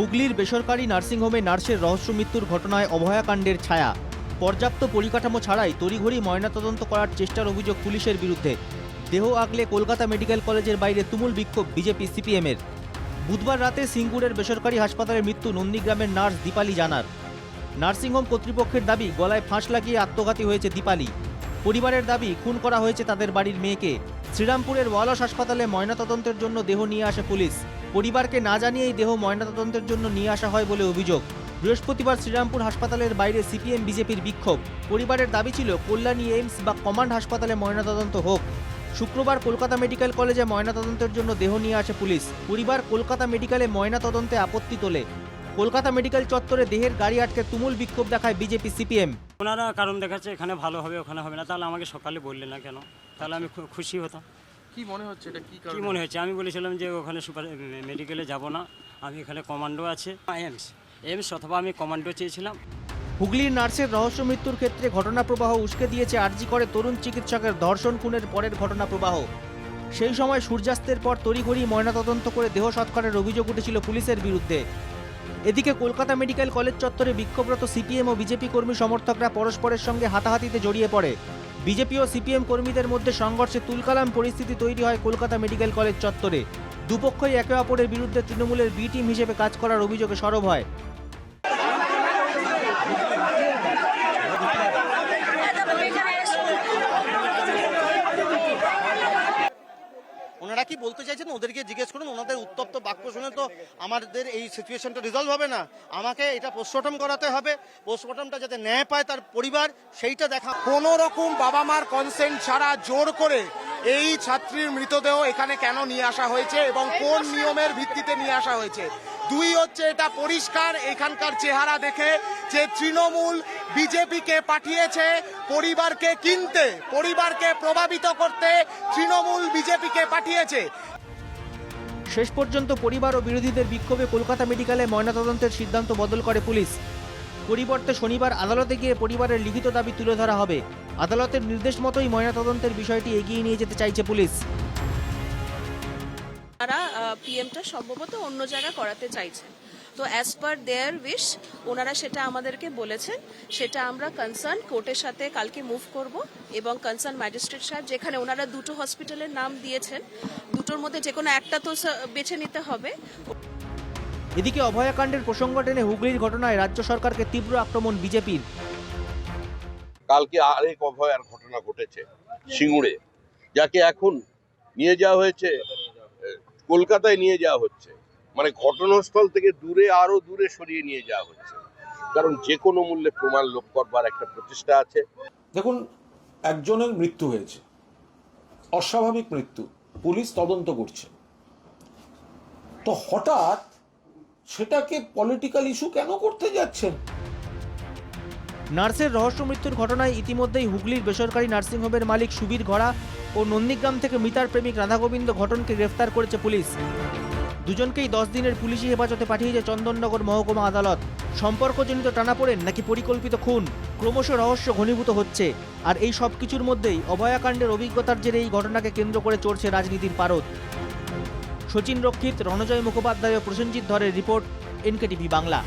হুগলির বেসরকারি নার্সিংহোমে নার্সের রহস্য মৃত্যুর ঘটনায় অভয়াকাণ্ডের ছায়া। পর্যাপ্ত পরিকাঠামো ছাড়াই তড়িঘড়ি ময়নাতদন্ত করার চেষ্টার অভিযোগ পুলিশের বিরুদ্ধে। দেহ আগলে কলকাতা মেডিকেল কলেজের বাইরে তুমুল বিক্ষোভ বিজেপি সিপিএমের। বুধবার রাতে সিঙ্গুরের বেসরকারি হাসপাতালে মৃত্যু নন্দীগ্রামের নার্স দীপালি জানার। নার্সিংহোম কর্তৃপক্ষের দাবি, গলায় ফাঁস লাগিয়ে আত্মঘাতী হয়েছে দীপালি। পরিবারের দাবি, খুন করা হয়েছে তাদের বাড়ির মেয়েকে। শ্রীরামপুরের ওয়ালস হাসপাতালে ময়নাতদন্তের জন্য দেহ নিয়ে আসে পুলিশ। পরিবারকে না জানিয়েই দেহ ময়নাতদন্তের জন্য নিয়ে আসা হয় বলে অভিযোগ। বৃহস্পতিবার শ্রীরামপুর হাসপাতালের বাইরে সিপিএম, বিজেপির বিক্ষোভ। পরিবারের দাবি ছিল, কল্যাণী এইমস বা কমান্ড হাসপাতালে ময়নাতদন্ত হোক। শুক্রবার কলকাতা মেডিকেল কলেজে ময়নাতদন্তের জন্য দেহ নিয়ে আসে পুলিশ। পরিবার কলকাতা মেডিকেলে ময়নাতদন্তে আপত্তি তোলে। কলকাতা মেডিকেল চত্বরে দেহের গাড়ি আটকে তুমুল বিক্ষোভ দেখায় বিজেপি সিপিএম। ওনারা কারণ দেখাচ্ছে এখানে ভালো হবে, ওখানে হবে না, তাহলে আমাকে সকালে বললেন না কেন? তাহলে আমি খুশি হতাম। কি মনে হচ্ছে এটা কি কি মনে হচ্ছে? আমি বলেছিলাম যে ওখানে সুপার মেডিকেলে যাব না। আমি এখানে কমান্ডো আছে। এমস এমস অথবা আমি কমান্ডো চেয়েছিলাম। হুগলির নার্সের রহস্য মৃত্যুর ক্ষেত্রে ঘটনা প্রবাহ উস্কে দিয়েছে আরজি করে তরুণ চিকিৎসকের ধর্ষণ খুনের পরের ঘটনা প্রবাহ। সেই সময় সূর্যাস্তের পর তড়িঘড়ি ময়নাতদন্ত করে দেহ সৎকারের অভিযোগ উঠেছিল পুলিশের বিরুদ্ধে। এদিকে কলকাতা মেডিকেল কলেজ চত্বরে বিক্ষোভরত সিপিএম ও বিজেপি কর্মী সমর্থকরা পরস্পরের সঙ্গে হাতাহাতিতে জড়িয়ে পড়ে। বিজেপি ও সিপিএম কর্মীদের মধ্যে সংঘর্ষে তুলকালাম পরিস্থিতি তৈরি হয় কলকাতা মেডিকেল কলেজ চত্বরে। দুপক্ষই একে অপরের বিরুদ্ধে তৃণমূলের বি টিম হিসেবে কাজ করার অভিযোগে সরব হয় ওনারা কি বলতে চাইছেন? ওদেরকে জিজ্ঞেস করুন ওনাদের উত্তপ্ত বাক্য শুনে তো আমাদের এই সিচুয়েশনটা রিজলভ হবে না। আমাকে এটা পোস্টমর্টম করাতে হবে। পোস্টমর্টমটা যাতে ন্যায় পায় তার পরিবার সেইটা দেখা কোন রকম বাবা মার কনসেন্ট ছাড়া জোর করে এই ছাত্রীর মৃতদেহ এখানে কেন নিয়ে আসা হয়েছে এবং কোন নিয়মের ভিত্তিতে নিয়ে আসা হয়েছে? দুই হচ্ছে এটা পরিষ্কার, এখানকার চেহারা দেখে যে তৃণমূল বিজেপিকে পাঠিয়েছে পরিবারকে কিনতে, পরিবারকে প্রভাবিত করতে তৃণমূল বিজেপিকে পাঠিয়েছে। শেষ পর্যন্ত পরিবার ও বিরোধীদের বিক্ষোভে কলকাতা মেডিকেলে ময়নাতদন্তের সিদ্ধান্ত বদল করে পুলিশ। পরিবর্তে শনিবার আদালতে গিয়ে পরিবারের লিখিত দাবি তুলে ধরা হবে। আদালতের নির্দেশ মতোই ময়নাতদন্তের বিষয়টি এগিয়ে নিয়ে যেতে চাইছে পুলিশ। তারা পিএমটা সম্ভবত অন্য জায়গায় করাতে চাইছেন তো অ্যাজ পার দেয়ার উইশ ওনারা সেটা আমাদেরকে বলেছেন। সেটা আমরা কনসার্ন কোর্টের সাথে কালকে মুভ করব এবং কনসার্ন ম্যাজিস্ট্রেট সাহেব যেখানে ওনারা দুটো হসপিটালের নাম দিয়েছেন দুটোর মধ্যে যে কোনো একটা তো বেছে নিতে হবে। এদিকে অভয়াকাণ্ডের প্রসঙ্গ টেনে হুগলির ঘটনায় রাজ্য সরকারকে তীব্র আক্রমণ বিজেপির। কালকে আরেক অভয়ার ঘটনা ঘটেছে সিঙ্গুরে যাকে এখন নিয়ে যাওয়া হয়েছে কলকাতায় নিয়ে যাওয়া হচ্ছে। মানে ঘটনাস্থল থেকে দূরে, আরও দূরে সরিয়ে নিয়ে যাওয়া হচ্ছে। কারণ যে কোনো মূল্যে প্রমাণ লোপ করবার একটা প্রচেষ্টা আছে। দেখুন, একজনের মৃত্যু হয়েছে। অস্বাভাবিক মৃত্যু। পুলিশ তদন্ত করছে। তো হঠাৎ সেটাকে পলিটিক্যাল ইস্যু কেন করতে যাচ্ছেন? নার্সের রহস্য মৃত্যুর ঘটনায় ইতিমধ্যেই হুগলির বেসরকারি নার্সিংহোমের মালিক সুবীর ঘোড়া ও নন্দীগ্রাম থেকে মিতার প্রেমিক রাধাগোবিন্দ ঘটনকে গ্রেফতার করেছে পুলিশ। দুজনকেই দশ দিনের পুলিশি হেফাজতে পাঠিয়েছে চন্দননগর মহকুমা আদালত। সম্পর্কজনিত টানাপোড়েন নাকি পরিকল্পিত খুন, ক্রমশ রহস্য ঘনীভূত হচ্ছে। আর এই সব কিছুর মধ্যেই অভয়াকাণ্ডের অভিজ্ঞতার জেরে এই ঘটনাকে কেন্দ্র করে চড়ছে রাজনীতির পারদ। সচিন রক্ষিত রণজয় মুখোপাধ্যায় ও প্রসেনজিৎ ধরের রিপোর্ট, এনকেটিভি বাংলা।